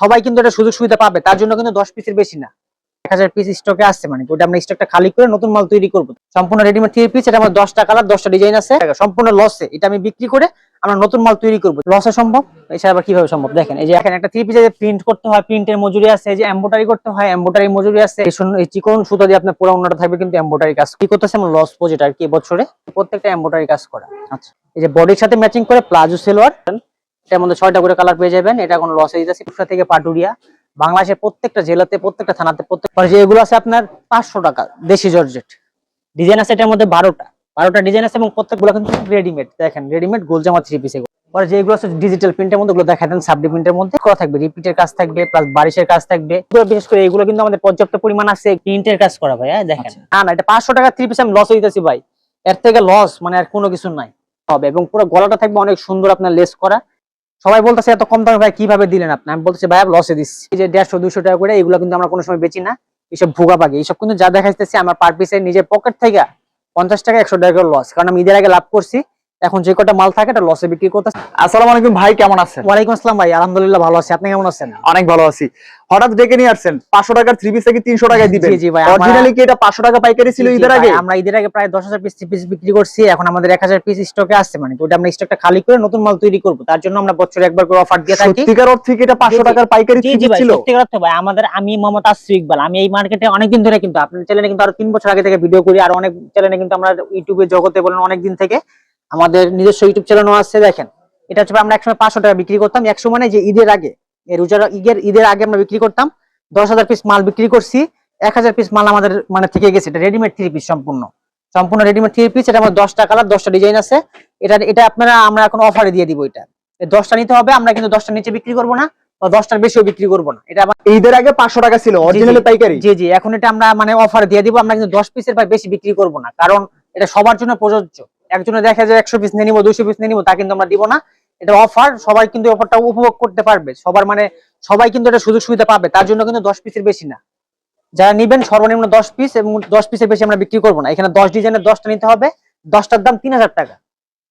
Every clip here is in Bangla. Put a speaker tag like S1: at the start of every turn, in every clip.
S1: সবাই কিন্তু এটা সুযোগ সুবিধা পাবে, তার জন্য কিন্তু দশ পিসের বেশি না। এক হাজার পিস স্টকে আসছে মানে ওটা আমরা স্টকটা খালি করে নতুন মাল তৈরি করব। সম্পূর্ণ রেডিমেড থ্রি পিস এটা আমার দশটা কালার দশটা ডিজাইন আছে। সম্পূর্ণ লসে এটা আমি বিক্রি করে আমরা নতুন মাল তৈরি করব। লসে সম্ভব? এছাড়া আবার কীভাবে সম্ভব? দেখেন, এই যে এখানে একটা থ্রি পিসে প্রিন্ট করতে হয় প্রিন্টের মজুরি আছে যে এম্বোটারি করতে হয় এম্বোটারি মজুরি আছে। এই চিকন সুতো দিয়ে আপনার পুরো অন্যটা থাকবে কিন্তু এম্বোটারি কাজ। কি করতেছে আমার লস প্রজেক্ট আর কি বছরে? প্রত্যেকটা এম্বোটারি কাজ করা।
S2: আচ্ছা।
S1: এই যে বডির সাথে ম্যাচিং করে প্লাজো সেলোয়ার এটার মধ্যে ছয়টা করে কালার পেয়ে যাবেন এটা কোনো লস হয়ে যাচ্ছে। কুষ্টা থেকে পাটুরিয়া বাংলাদেশের প্রত্যেকটা জেলাতে প্রত্যেকটা থানাতে প্রত্যেক এগুলো আছে আপনার পাঁচশো টাকা দেশি জর্জেট। ডিজাইন আছে এটার মধ্যে বারোটা। বারোটা ডিজাইন আছে এবং প্রত্যেকগুলো কিন্তু রেডিমেড দেখেন রেডিমেড গোলজামা থ্রি পিস এগুলো। পরে যেগুলো আছে ডিজিটাল প্রিন্টের মধ্যে ওগুলো দেখা দেন সাবডি প্রিন্টের মধ্যে। করা থাকবে রিপিটের কাজ থাকবে প্লাস বারিশের কাজ থাকবে। এগুলো বিশেষ করে এগুলো কিন্তু আমাদের পর্যাপ্ত পরিমাণ আছে প্রিন্টের কাজ করা ভাই হ্যাঁ দেখেন। না না এটা পাঁচশো টাকা থ্রি পিস আমি লস হইতেছি ভাই। এর থেকে লস মানে আর কোনো কিছু নাই। হবে এবং পুরো গলাটা থাকবে অনেক সুন্দর আপনার লেস করা। সবাই বলতেছে, এত কম দামে ভাই কীভাবে দিলেন আপনি? আমি বলতেছি ভাই লসে দিচ্ছি। এই যে দেড়শো দুশো টাকা করে এগুলো কিন্তু আমরা কোনো সময় বেচি না। এইসব ভুগা পাখি এইসব কিন্তু যা দেখাইতেছি, আমার পার পিসে নিজের পকেট থেকে পঞ্চাশ টাকা, একশো টাকা লস কারণ আমি ঈদের আগে লাভ করছি। এখন যে কটা মাল থাকে এটা লসে বিক্রি করতে
S2: আসসালামু আলাইকুম ভাই কেমন আছেন?
S1: ওয়ালাইকুম আসসালাম ভাই আলহামদুলিল্লাহ ভালো আছি। আপনি কেমন আছেন?
S2: অনেক ভালো আছি। হঠাৎ ডেকে নিয়ে আসছেন পাঁচশো টাকার থ্রি পিস থেকে তিনশো টাকায় দিবেন।
S1: জি, জি ভাই,
S2: অরিজিনালি কি এটা পাঁচশো টাকা পাইকারি ছিল ঈদের আগে?
S1: আমরা ঈদের আগে প্রায় দশ হাজার পিস পিস বিক্রি করছি এখন আমাদের এক হাজার পিস স্টকে আসছে মানে ওটা আমরা স্টকটা খালি করে নতুন মাল তৈরি করব তার জন্য আমরা বছরে একবার করে অফার দিয়ে থাকি।
S2: সত্যিকার অর্থে কি এটা পাঁচশো
S1: জি, জি।
S2: টাকার পাইকারি থ্রি পিস
S1: ভাই
S2: ছিল?
S1: সত্যি কথা ভাই আমাদের আমি মোহাম্মদ আসফি ইকবাল আমি এই মার্কেটে অনেকদিন ধরে কিন্তু আপনার চ্যানেলে কিন্তু আরও তিন বছর আগে থেকে ভিডিও করি আর অনেক চ্যানেলে কিন্তু আমরা ইউটিউবে জগতে বলেন অনেক দিন থেকে আমাদের নিজস্ব ইউটিউব চ্যানেলও আছে দেখেন। এটা হচ্ছে আমরা একসময় পাঁচশো টাকা বিক্রি করতাম একশো মানে যে ঈদের আগে রোজার ঈদের ঈদের আগে আমরা বিক্রি করতাম দশ হাজার পিস মাল বিক্রি করছি এক হাজার পিস মাল আমাদের মানে থেকে গেছে। এটা রেডিমেড থ্রি পিস সম্পূর্ণ। সম্পূর্ণ রেডিমেড থ্রি পিস এটা আমার দশটা কালার দশটা ডিজাইন আছে। এটা এটা আপনারা আমরা এখন অফারে দিয়ে দিব এটা। দশটা নিতে হবে আমরা কিন্তু দশটা নিচে বিক্রি করব না দশটার বেশিও বিক্রি করব না। এটা
S2: ঈদের আগে পাঁচশো টাকা ছিল অরিজিনালি পাইকারি?
S1: জি জি। এখন এটা আমরা মানে অফার দিয়ে দিব আমরা কিন্তু দশ পিসের বেশি বিক্রি করব না কারণ এটা সবার জন্য প্রযোজ্য। একজনে দেখা যায় একশো পিস নিয়ে নিবো দুশো পিস নিয়ে নিবো, তা কিন্তু আমরা দিব না। এটা অফার সবাই কিন্তু অফারটা উপভোগ করতে পারবে। সবার মানে সবাই কিন্তু এটা সুযোগ সুবিধা পাবে, তার জন্য কিন্তু দশ পিসের বেশি না। যারা নিবেন, সর্বনিম্ন দশ পিস এবং দশ পিসের বেশি আমরা বিক্রি করব না। এখানে দশ ডিজাইনের দশটা নিতে হবে, দশটার দাম তিন হাজার টাকা।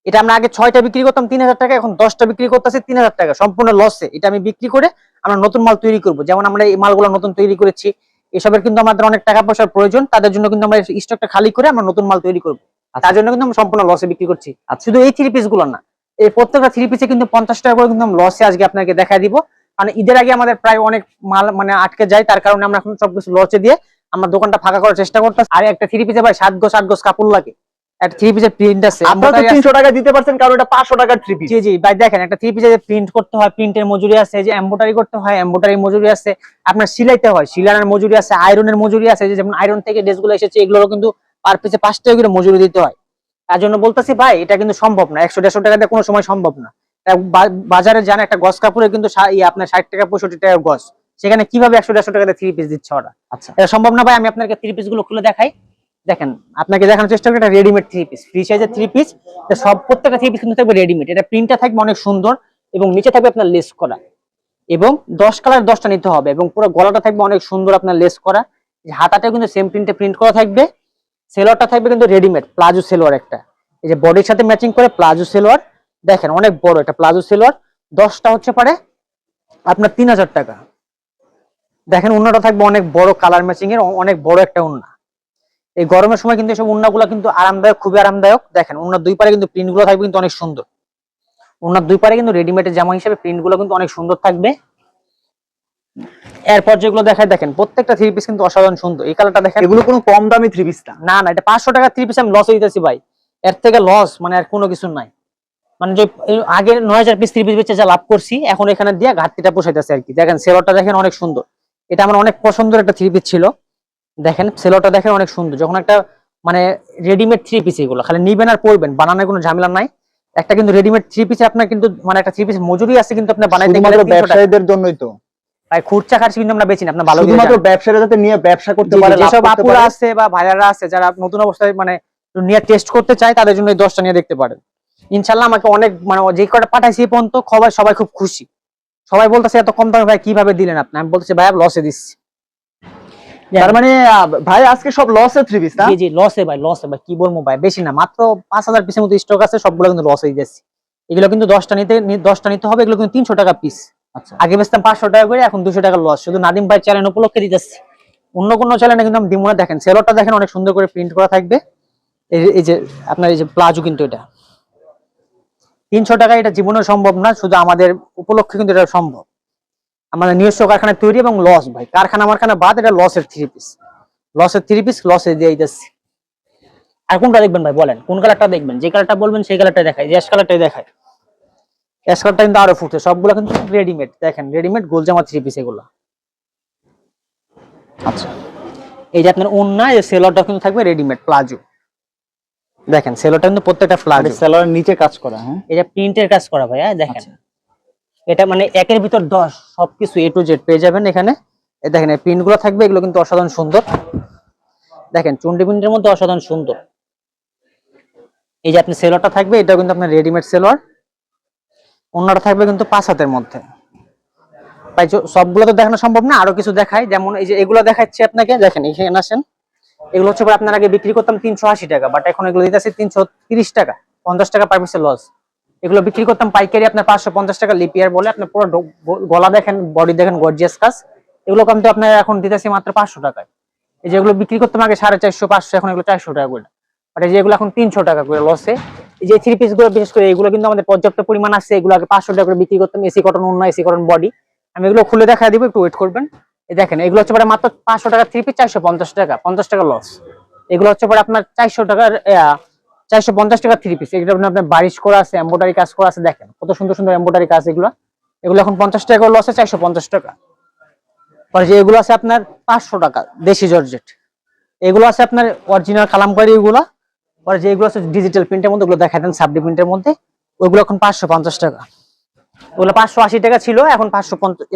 S1: এটা আমরা আগে ছয়টা বিক্রি করতাম, তিন হাজার টাকা, এখন দশটা বিক্রি করতেছি তিন হাজার টাকা। সম্পূর্ণ লসে এটা আমি বিক্রি করে আমরা নতুন মাল তৈরি করব। যেমন আমরা এই মালগুলো নতুন তৈরি করেছি এসবের কিন্তু আমাদের অনেক টাকা পয়সার প্রয়োজন তাদের জন্য কিন্তু আমরা স্টকটা খালি করে আমরা নতুন মাল তৈরি করব। তার জন্য কিন্তু আমরা সম্পূর্ণ লসে বিক্রি করছি। আর শুধু এই থ্রি পিসগুলো না এই প্রত্যেকটা থ্রি পিসে কিন্তু পঞ্চাশ টাকা করে কিন্তু লসে আজকে আপনাকে দেখা দিব। কারণ ঈদের আগে আমাদের প্রায় অনেক মাল মানে আটকে যায় তার কারণে আমরা এখন সবকিছু লসে দিয়ে আমরা দোকানটা ফাঁকা করার চেষ্টা করতাম আর একটা থ্রি পিসে ভাই সাত গোস আট গোস কাপড় লাগে। একটা থ্রি পিসের প্রিন্ট আছে।
S2: আপনারা তো
S1: embroidery আছে।
S2: তিনশো টাকা দিতে পারছেন কারণ এটা পাঁচশো টাকার থ্রি পিস
S1: জি জি ভাই দেখেন একটা থ্রি পিসে প্রিন্ট করতে হয় প্রিন্টের মজুরি আছে যে এম্বোটারি করতে হয় এম্বোটারি মজুরি আছে আপনার সিলাইতে হয় সিলানোর মজুরি আছে আয়রনের মজুরি আছে যেমন আয়রন থেকে ড্রেসগুলো এসেছে এগুলোরও কিন্তু পার পিসে পাঁচ টাকা করে মজুরি দিতে হয়। তার জন্য বলতেছি ভাই এটা কিন্তু সম্ভব না একশো দেড়শো টাকা দিয়ে কোনো সময় সম্ভব না। বাজারে যান একটা গস কাপড়ে কিন্তু আপনার ষাট টাকা পঁয়ষট্টি টাকা গস সেখানে কীভাবে একশো দেড়শো টাকা থ্রি পিস দিচ্ছে ওরা?
S2: আচ্ছা।
S1: এটা সম্ভব না ভাই আমি আপনাকে থ্রি পিসগুলো খুলে দেখাই। দেখেন, আপনাকে দেখানোর চেষ্টা করি এটা রেডিমেড থ্রি পিস ফ্রি সাইজের থ্রি পিস সব প্রত্যেকটা থ্রি পিস কিন্তু থাকবে রেডিমেড এটা প্রিন্টটা থাকবে অনেক সুন্দর এবং নিচে থাকবে আপনার লেস করা। এবং দশ কালার দশটা নিতে হবে এবং পুরো গলাটা থাকবে অনেক সুন্দর আপনার লেস করা। যে হাতাটা কিন্তু সেম প্রিন্টে প্রিন্ট করা থাকবে। সেলোয়ারটা থাকবে কিন্তু রেডিমেড প্লাজো সেলোয়ার একটা। এই যে বডির সাথে ম্যাচিং করে প্লাজো সেলোয়ার দেখেন অনেক বড় একটা প্লাজো সেলোয়ার দশটা হচ্ছে পারে আপনার তিন হাজার টাকা। দেখেন উন্নাটা থাকবে অনেক বড় কালার ম্যাচিং এর অনেক বড় একটা উন্না। এই গরমের সময় কিন্তু এসব উন্নাগুলো কিন্তু আরামদায়ক খুবই আরামদায়ক। দেখেন উন্নার দুই পারে কিন্তু প্রিন্টগুলো থাকবে কিন্তু অনেক সুন্দর। উন্নার দুই পারে কিন্তু রেডিমেডের জামা হিসেবে প্রিন্টগুলো কিন্তু অনেক সুন্দর থাকবে। এরপর যেগুলো দেখায় দেখেন প্রত্যেকটা থ্রি পিস কিন্তু অসাধারণ সুন্দর। এই কালারটা দেখেন।
S2: এগুলো কোনো কম দামি থ্রি পিস না।
S1: না না এটা পাঁচশো টাকা থ্রি পিস আমি লস দিতেছি ভাই। এর থেকে লস মানে আর কোনো কিছু নাই। মানে যে আগে নয় হাজার পিস থ্রি পিস বেচে যা লাভ করছি এখন এখানে দিয়ে ঘাটতিটা পোষাইতেছে আর কি। দেখেন সেলরটা দেখেন অনেক সুন্দর। এটা আমার অনেক পছন্দের একটা থ্রি পিস ছিল। দেখেন সেলরটা দেখেন অনেক সুন্দর। যখন একটা মানে রেডিমেড থ্রি পিস এগুলো খালি নিবেন আর পরবেন বানানোর কোনো ঝামেলা নাই। একটা কিন্তু রেডিমেড থ্রি পিসে আপনার কিন্তু মানে একটা থ্রি পিস মজুরি আছে কিন্তু আপনার বানাইতে গেলে
S2: শুধুমাত্র
S1: 300 টাকা।
S2: ব্যবসায়ীদের জন্যই তো।
S1: ভাই খুচরা খার্চ কিন্তু আমরা বেচি না আপনার ভালো
S2: শুধুমাত্র ব্যবসায়ীরা যাতে নিয়ে ব্যবসা করতে পারে
S1: যেসব আপুরা আছে বা ভাইয়ারা আছে যারা নতুন অবস্থায় মানে নিয়ে টেস্ট করতে চায় তাদের জন্য এই দশটা নিয়ে দেখতে পারেন। ইনশাল্লাহ আমাকে অনেক মানে যে কটা পাঠাইছি পর্যন্ত সবাই সবাই খুব খুশি। সবাই বলতেছে এত কম দামে ভাই কীভাবে দিলেন আপনি? আমি বলতেছি ভাই লসে দিচ্ছি।
S2: তার মানে ভাই আজকে সব লসে থ্রি পিস না?
S1: জি জি লসে ভাই লসে ভাই কি বলব ভাই? বেশি না মাত্র পাঁচ হাজার পিসের মতো স্টক আছে সবগুলো কিন্তু লস হয়ে যাচ্ছে। এগুলো কিন্তু দশটা নিতে নি- দশটা নিতে হবে এগুলো কিন্তু তিনশো টাকা পিস
S2: আচ্ছা।
S1: আগে বেচতাম পাঁচশো টাকা করে এখন দুশো টাকা লস শুধু নাদিম ভাই চ্যানেল উপলক্ষে দিতেছি অন্য কোনো চ্যানেলে কিন্তু আমি দিব না। দেখেন সেলরটা দেখেন অনেক সুন্দর করে প্রিন্ট করা থাকবে। এই যে- এই যে আপনার এই যে প্লাজো কিন্তু এটা। তিনশো টাকা এটা জীবনে সম্ভব না শুধু আমাদের উপলক্ষে কিন্তু এটা সম্ভব। আমাদের নিজস্ব কারখানায় তৈরি এবং লস ভাই। কারখানা মারখানা বাদ এটা লসের থ্রি পিস লসের থ্রি পিস লসে দিয়ে দিতেছি। আর কোনটা দেখবেন ভাই বলেন কোন কালারটা দেখবেন? যে কালারটা বলবেন সেই কালারটা দেখায় যে অ্যাশ কালারটাই দেখায় অ্যাশ কালারটা কিন্তু আরও ফুটছে সবগুলো কিন্তু রেডিমেড দেখেন রেডিমেড গোল জামা থ্রি পিস এগুলো।
S2: আচ্ছা
S1: এই যে আপনার ওন্না এই সেলরটা কিন্তু থাকবে রেডিমেড প্লাজো দেখেন সেলরটা কিন্তু প্রত্যেকটা প্লাজো
S2: সেলারের নিচে কাজ করা হ্যাঁ?
S1: এটা প্রিন্টের কাজ করা ভাই হ্যাঁ দেখেন।
S2: আচ্ছা।
S1: এটা মানে একের ভিতর দশ, সবকিছু এ টু জেড পেয়ে যাবেন এখানে। দেখেন, এই প্রিন্টগুলো থাকবে, এগুলো কিন্তু অসাধারণ সুন্দর। দেখেন চুন্ডি প্রিন্টের মধ্যে অসাধারণ সুন্দর। এই যে আপনি সেলোয়ারটা থাকবে এটা কিন্তু আপনার রেডিমেড সেলর অন্যটা থাকবে কিন্তু পাঁচ হাতের মধ্যে। তাই সবগুলো তো দেখানো সম্ভব না, আরও কিছু দেখাই। যেমন এই যে এগুলো দেখাচ্ছি আপনাকে, দেখেন, এখানে আসেন। এগুলো হচ্ছে আপনার আগে বিক্রি করতাম তিনশো আশি টাকা বাট এখন এগুলো দিতেছি তিনশো টাকা, পঞ্চাশ টাকা পার পিসের লস এগুলো বিক্রি করতাম পাইকারি আপনার পাঁচশো পঞ্চাশ টাকা লিপিয়ার বলে। আপনার পুরো গলা দেখেন বডি দেখেন গর্জিয়াস কাজ। এগুলো কিন্তু আপনার এখন দিতেছি মাত্র পাঁচশো টাকায়। এই যেগুলো বিক্রি করতাম আগে সাড়ে চারশো, পাঁচশো, এখন এগুলো চারশো টাকা করে। আর এই যেগুলো এখন তিনশো টাকা করে লসে এই যে থ্রি পিসগুলো, বিশেষ করে এগুলো কিন্তু আমাদের পর্যাপ্ত পরিমাণ আছে। এগুলো আগে পাঁচশো টাকা করে বিক্রি করতাম এসি কটন অন্য এসি কটন বডি আমি এগুলো খুলে দেখা দিব, একটু ওয়েট করবেন। এই দেখেন, এগুলো হচ্ছে পরে মাত্র পাঁচশো টাকা থ্রি পিস চারশো পঞ্চাশ টাকা পঞ্চাশ টাকা লস এগুলো হচ্ছে পরে আপনার চারশো টাকার চারশো পঞ্চাশ টাকা থ্রি পিস এগুলো আপনার বারিশ করা আছে এম্বোটারি কাজ করা আছে দেখেন কত সুন্দর সুন্দর এম্বোটারি কাজ এগুলো। এগুলো এখন পঞ্চাশ টাকা লস আছে চারশো পঞ্চাশ টাকা। পরে যে এগুলো আছে আপনার পাঁচশো টাকা দেশি জর্জেট। এগুলো আছে আপনার অরিজিনাল কালামকারি এগুলো। পরে যেগুলো আছে ডিজিটাল প্রিন্টের মধ্যে ওগুলো দেখা দেন সাবডি প্রিন্টের মধ্যে। ওইগুলো এখন পাঁচশো পঞ্চাশ টাকা। ওগুলো পাঁচশো আশি টাকা ছিল এখন পাঁচশো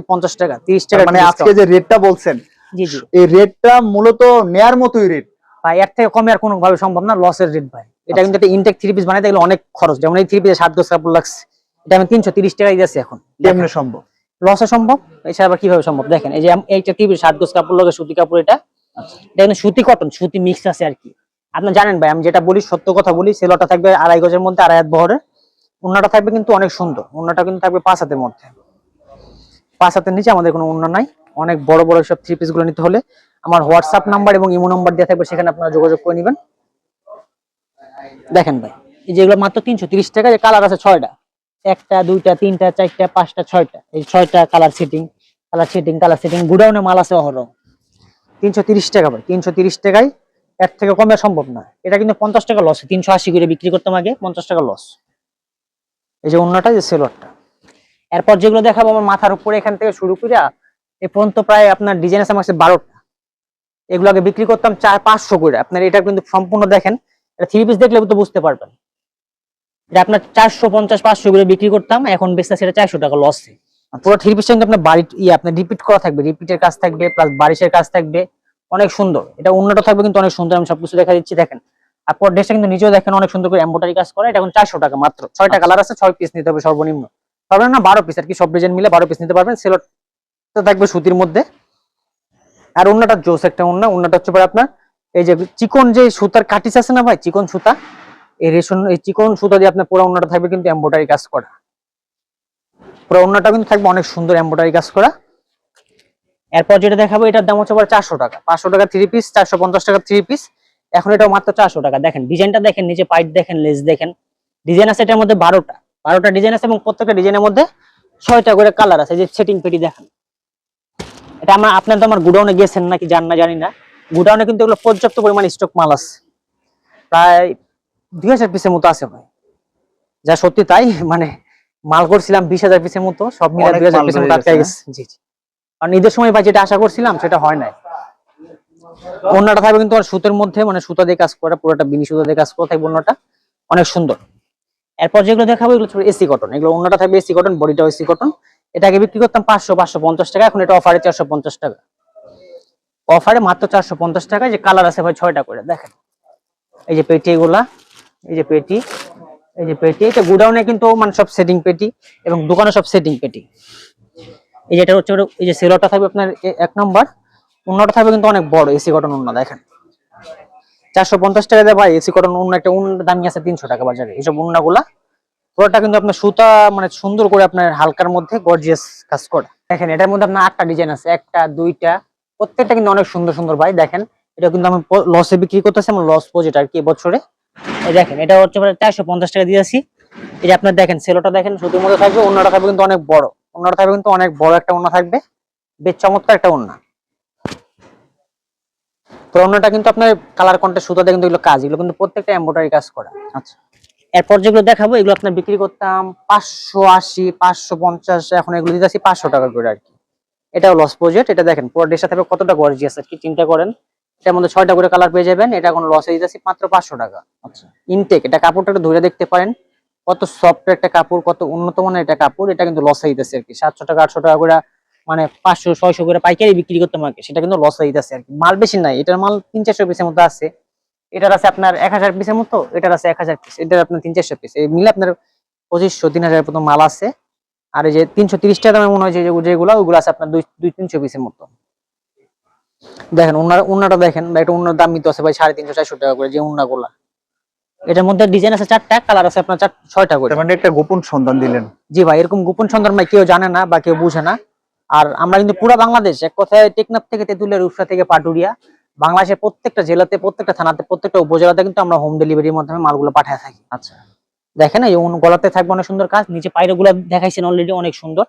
S1: পঞ্চাশ টাকা তিরিশ টাকা
S2: মানে আজকে যে রেটটা বলছেন এই রেটটা মূলত নেয়ার মতোই রেট
S1: ভাই এর থেকে কমে আর কোনো ভাবে সম্ভব না লসের রেট ভাই। এটা
S2: আচ্ছা।
S1: কিন্তু একটা ইনটেক থ্রি পিস বানাইতে গেলে অনেক খরচ। যেমন এই থ্রি পিসে সাত গোছ কাপড় লাগছে এটা আমি তিনশো তিরিশ টাকায় দিয়েছি এখন।
S2: কেমনে সম্ভব?
S1: লসে সম্ভব? এছাড়া আবার কীভাবে সম্ভব? দেখেন এই যে এইটা থ্রি পিস সাত গোছ কাপড় লাগে সুতি কাপড় এটা।
S2: আচ্ছা।
S1: এটা কিন্তু সুতি কটন সুতি মিক্স আছে আর কি। আপনি জানেন ভাই আমি যেটা বলি সত্য কথা বলি সেলটা থাকবে আড়াই গজের মধ্যে আড়াই হাত বহরে উন্নাটা থাকবে কিন্তু অনেক সুন্দর। উন্নাটা কিন্তু থাকবে পাঁচ হাতের মধ্যে। পাঁচ হাতের নিচে আমাদের কোনো উন্না নাই। অনেক বড় বড় সব থ্রি পিসগুলো নিতে হলে। আমার হোয়াটসঅ্যাপ নাম্বার এবং ইমো নাম্বার দেওয়া থাকবে সেখানে আপনারা যোগাযোগ করে নেবেন। দেখেন ভাই, এই যেগুলো মাত্র তিনশো তিরিশ টাকা যে কালার আছে ছয়টা। একটা, দুইটা, তিনটা, চারটা, পাঁচটা, ছয়টা। এই ছয়টা colour setting colour setting colour setting গুডাউনে মাল আছে অহরহ। তিনশো তিরিশ টাকা ভাই, তিনশো তিরিশ টাকায় এর থেকে কমে সম্ভব না। এটা কিন্তু পঞ্চাশ টাকা লস তিনশো আশি করে বিক্রি করতাম আগে, পঞ্চাশ টাকা লস এই যে অন্যটা যে সেলরটা এরপর যেগুলো দেখাবো আমার মাথার উপরে, এখান থেকে শুরু করে এ পর্যন্ত প্রায় আপনার ডিজাইন আছে আমার কাছে বারোটা। এগুলো আগে বিক্রি করতাম চার, পাঁচশো করে। আপনার এটা কিন্তু সম্পূর্ণ দেখেন এটা থ্রি পিস দেখলে তো বুঝতে পারবেন। এটা আপনার চারশো পঞ্চাশ, পাঁচশো করে বিক্রি করতাম, এখন বেচতে সেটা চারশো টাকা লসে পুরো থ্রি পিস কিন্তু আপনার বাড়ি ইয়ে আপনার রিপিট করা থাকবে রিপিটের কাজ থাকবে প্লাস বারিশের কাজ থাকবে, অনেক সুন্দর। এটা উন্নত থাকবে কিন্তু অনেক সুন্দর, আমি সবকিছু দেখা দিচ্ছি, দেখেন। আর পর ড্রেসটা কিন্তু নিজেও দেখেন অনেক সুন্দর করে এম্বোটারি কাজ করে, এটা এখন চারশো টাকা মাত্র। ছয়টা কালার আছে, ছয় পিস নিতে হবে সর্বনিম্ন। পারবেন না, বারো পিস আর কি সব ডিজাইন মিলে বারো পিস নিতে পারবেন সেলট থাকবে সুতির মধ্যে। আর অন্যটা জোস একটা অন্য, অন্যটা হচ্ছে পরে আপনার এই যে চিকন যে সুতার কাটিস আছে না ভাই, চিকন সুতা? এই রেশন, এই চিকন সুতা দিয়ে আপনার পুরো অন্যটা থাকবে কিন্তু এম্বোটারি কাজ করা। পুরো অন্যটা কিন্তু থাকবে, অনেক সুন্দর এম্বোটারি কাজ করা। এরপর যেটা দেখাবো, এটার দাম হচ্ছে চারশো টাকা। পাঁচশো টাকা থ্রি পিস চারশো পঞ্চাশ টাকা থ্রি পিস এখন এটা মাত্র চারশো টাকা। দেখেন ডিজাইনটা দেখেন, নিচে পাইট দেখেন লেস দেখেন। ডিজাইন আছে এটার মধ্যে বারোটা। বারোটা ডিজাইন আছে এবং প্রত্যেকটা ডিজাইনের মধ্যে ছয়টা করে কালার আছে। যে সেটিং পেটি দেখেন। এটা আমার, আপনার তো আমার গুডাউনে গেছেন নাকি, জান না, জানি না। গুডাউনে কিন্তু এগুলো পর্যাপ্ত পরিমাণ স্টক মাল আছে। প্রায় দুই হাজার পিসের মতো আছে ভাই। যা সত্যি তাই মানে মাল করছিলাম বিশ হাজার পিসের মতো সব মিলে দুই হাজার পিসের মতো আটকে
S2: গেছে,
S1: জি জি। আর ঈদের সময় ভাই যেটা আশা করছিলাম সেটা হয় নাই। অন্যটা থাকবে কিন্তু আমার সুতের মধ্যে মানে সুতা দিয়ে কাজ করা পুরোটা বিনি সুতা দিয়ে কাজ করা থাকবে অন্যটা অনেক সুন্দর। এরপর যেগুলো দেখাবো এগুলো এসি কটন এগুলো অন্যটা থাকবে এসি কটন বডিটাও এসি কটন এটাকে বিক্রি করতাম পাঁচশো পাঁচশো পঞ্চাশ টাকা এখন এটা অফারে চারশো পঞ্চাশ টাকা। অফারে মাত্র চারশো পঞ্চাশ টাকা যে কালার আছে ভাই ছয়টা করে, দেখেন। এই যে পেটি এগুলা, এই যে পেটি, এই যে পেটি, এটা গুডাউনে কিন্তু মানে সব সেটিং পেটি এবং দোকানে সব সেটিং পেটি। এই যেটা হচ্ছে, এই যে সেলরটা থাকবে আপনার এক নম্বর। অন্যটা থাকবে কিন্তু অনেক বড়, এসি কটন অন্য, দেখেন। চারশো পঞ্চাশ টাকা দেয় ভাই, এসি কটন অন্য একটা, অন্য দামি আছে তিনশো টাকা বাজারে, এইসব অন্যগুলা। পুরোটা কিন্তু আপনার সুতা মানে সুন্দর করে আপনার হালকার মধ্যে গর্জিয়াস কাজ করা। দেখেন, এটার মধ্যে আপনার আটটা ডিজাইন আছে, একটা, দুইটা প্রত্যেকটা কিন্তু অনেক সুন্দর সুন্দর ভাই দেখেন। এটা কিন্তু আমি লসে বিক্রি করতেছি আমার লস প্রজেক্ট আর কি এবছরে এই দেখেন এটা হচ্ছে চারশো পঞ্চাশ টাকা দিয়েছি যে আপনার দেখেন সেলোটা দেখেন সুতির মধ্যে থাকবে অন্যটা থাকবে কিন্তু অনেক বড়। অন্যটা থাকবে কিন্তু অনেক বড় একটা অন্য থাকবে। বেশ চমৎকার একটা ওন্না। তো অন্যটা কিন্তু আপনার কালার কন্টে সুতাতে কিন্তু এগুলো কাজ এগুলো কিন্তু প্রত্যেকটা এম্বোটারি কাজ করা।
S2: আচ্ছা।
S1: এরপর যেগুলো দেখাবো এগুলো আপনার বিক্রি করতাম পাঁচশো আশি পাঁচশো পঞ্চাশ এখন এগুলো দিতেছি পাঁচশো টাকা করে আর কি। এটাও লস প্রজেক্ট এটা দেখেন পুরো ডেসটা থাকবে কতটা গর্জিয়াস আর কি চিন্তা করেন? এটার মধ্যে ছয়টা করে কালার পেয়ে যাবেন। এটা কোনো লসে দিতেছি মাত্র পাঁচশো টাকা।
S2: আচ্ছা।
S1: ইনটেক এটা কাপড়টা একটু ধরে দেখতে পারেন। কত সফট একটা কাপড় কত উন্নত মানের একটা কাপড় এটা কিন্তু লসে দিতেছে আর কি সাতশো টাকা আটশো টাকা করে মানে পাঁচশো ছয়শো করে পাইকারি বিক্রি করতে আমাকে সেটা কিন্তু লসে দিতেছে আর কি মাল বেশি নাই এটার মাল তিন চারশো পিসের মতো আছে। এটার আছে আপনার এক হাজার পিসের মতো এটার আছে এক হাজার পিস এটার আপনার তিন চারশো পিস এই মিলে আপনার পঁচিশশো তিন হাজার মতো মাল আছে। আর এই যে তিনশো তিরিশ টাকা দামের মনে হয় যেগুলো ওইগুলো আছে আপনার দুই দুই তিনশো পিসের মতো। দেখেন উন্নাটা দেখেন বা একটা উন্নার দাম তো আছে ভাই সাড়ে তিনশো চারশো টাকা করে যে উন্না গুলা এটার মধ্যে ডিজাইন আছে চারটা কালার আছে আপনার চার ছয়টা করে।
S2: মানে একটা গোপন সন্ধান দিলেন।
S1: জি ভাই এরকম গোপন সন্ধান ভাই কেউ জানে না বা কেউ বুঝে না। আর আমরা কিন্তু পুরো বাংলাদেশ এক কথায় টেকনাফ থেকে তেঁতুলিয়া রূপসা থেকে পাটুরিয়া বাংলাদেশের প্রত্যেকটা জেলাতে প্রত্যেকটা থানাতে প্রত্যেকটা উপজেলাতে কিন্তু আমরা হোম ডেলিভারির মাধ্যমে মালগুলো পাঠিয়ে থাকি।
S2: আচ্ছা।
S1: দেখেন এই গলাতে থাকবে অনেক সুন্দর কাজ নিচে পায়রা গুলা দেখাইছেন অলরেডি অনেক সুন্দর।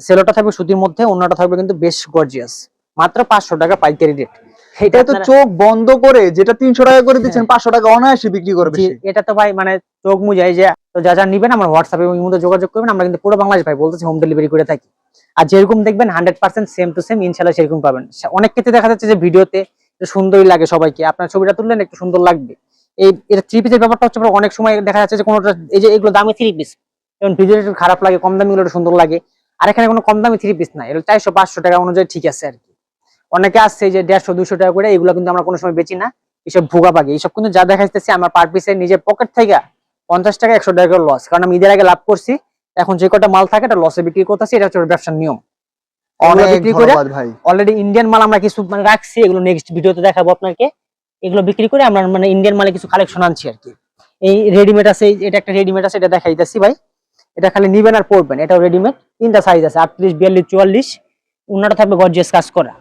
S1: সেলোটা থাকবে সুতির মধ্যে অন্যটা থাকবে কিন্তু বেশ গর্জিয়াস মাত্র পাঁচশো টাকা পাইকারি রেট
S2: এটা তো চোখ বন্ধ করে যেটা তিনশো টাকা করে দিচ্ছেন পাঁচশো টাকা অনায়াসে বিক্রি করবে
S1: এটা তো ভাই মানে চোখ মুজাই যে তো যা যা নিবেন আমার হোয়াটসঅ্যাপে এবং ইমোতে যোগাযোগ করবেন আমরা কিন্তু পুরো বাংলাদেশ ভাই বলতেছি হোম ডেলিভারি করে থাকি। আর যেরকম দেখবেন hundred percent same to same ইনশাল্লাহ সেরকম পাবেন। অনেক ক্ষেত্রে দেখা যাচ্ছে যে ভিডিওতে সুন্দরই লাগে সবাইকে। আপনার ছবিটা তুললেন একটু সুন্দর লাগবে। এই এটা থ্রি পিসের ব্যাপারটা হচ্ছে অনেক সময় দেখা যাচ্ছে যে কোনোটা এই যে এগুলো দামি থ্রি পিস খারাপ লাগে কম দামি গুলো সুন্দর লাগে। আর এখানে কোনো কম দামি থ্রি পিস নাই এটা চারশো পাঁচশো টাকা অনুযায়ী ঠিক আছে আর কি। অনেকে আসছে যে দেড়শো দুশো টাকা করে এগুলো কিন্তু আমরা কোনো সময় বেচি না এইসব ভোগা পাগে। এইসব কিন্তু যা দেখাইতেছি আমার পার পিসে নিজের পকেট থেকে পঞ্চাশ টাকা একশো টাকা করে লস কারণ আমি ঈদের আগে লাভ করছি এখন যে কটা মাল থাকে এটা লসে বিক্রি করতেছি এটা হচ্ছে ব্যবসার নিয়ম। অলরেডি ইন্ডিয়ান মাল আমরা কিছু মানে রাখছি এগুলো নেক্সট ভিডিওতে দেখাবো আপনাকে। এগুলো বিক্রি করে আমরা মানে ইন্ডিয়ান মালে কিছু কালেকশন আনছি আর কি। এই রেডিমেড আছে এটা একটা রেডিমেড আছে এটা দেখাইতেছি ভাই। এটা খালি নিবেন আর পরবেন এটাও রেডিমেড তিনটা সাইজ আছে আটত্রিশ বিয়াল্লিশ চুয়াল্লিশ। অন্যটা থাকবে গর্জিয়াস কাজ করা।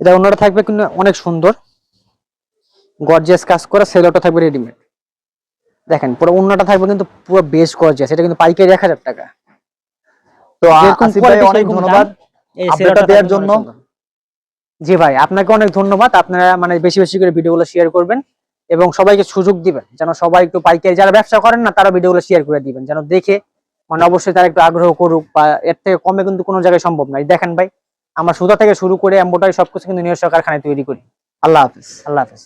S1: এটা অন্যটা থাকবে কিন্তু অনেক সুন্দর। গর্জিয়াস কাজ করা সেলোটা থাকবে রেডিমেড দেখেন পুরো অন্যটা থাকবে কিন্তু পুরো বেশ গর্জিয়াস এটা কিন্তু পাইকারি এক হাজার টাকা।
S2: তো অনেক ধন্যবাদ
S1: এই
S2: আপডেটটা
S1: সেলোটা
S2: দেওয়ার জন্য।
S1: জি ভাই, আপনাকে অনেক ধন্যবাদ। আপনারা মানে বেশি বেশি করে ভিডিওগুলো শেয়ার করবেন এবং সবাইকে সুযোগ দিবেন যেন সবাই একটু পাইকারি, যারা ব্যবসা করেন না, তারা ভিডিওগুলো শেয়ার করে দিবেন, যেন দেখে মানে অবশ্যই তারা একটু আগ্রহ করুক বা এর থেকে কমে কিন্তু কোনো জায়গায় সম্ভব নয়। দেখেন ভাই, আমরা সুতা থেকে শুরু করে এম্বোটারি সবকিছু কিন্তু নিজস্ব কারখানায় তৈরি করি।
S2: আল্লাহ হাফিজ।
S1: আল্লাহ হাফেজ।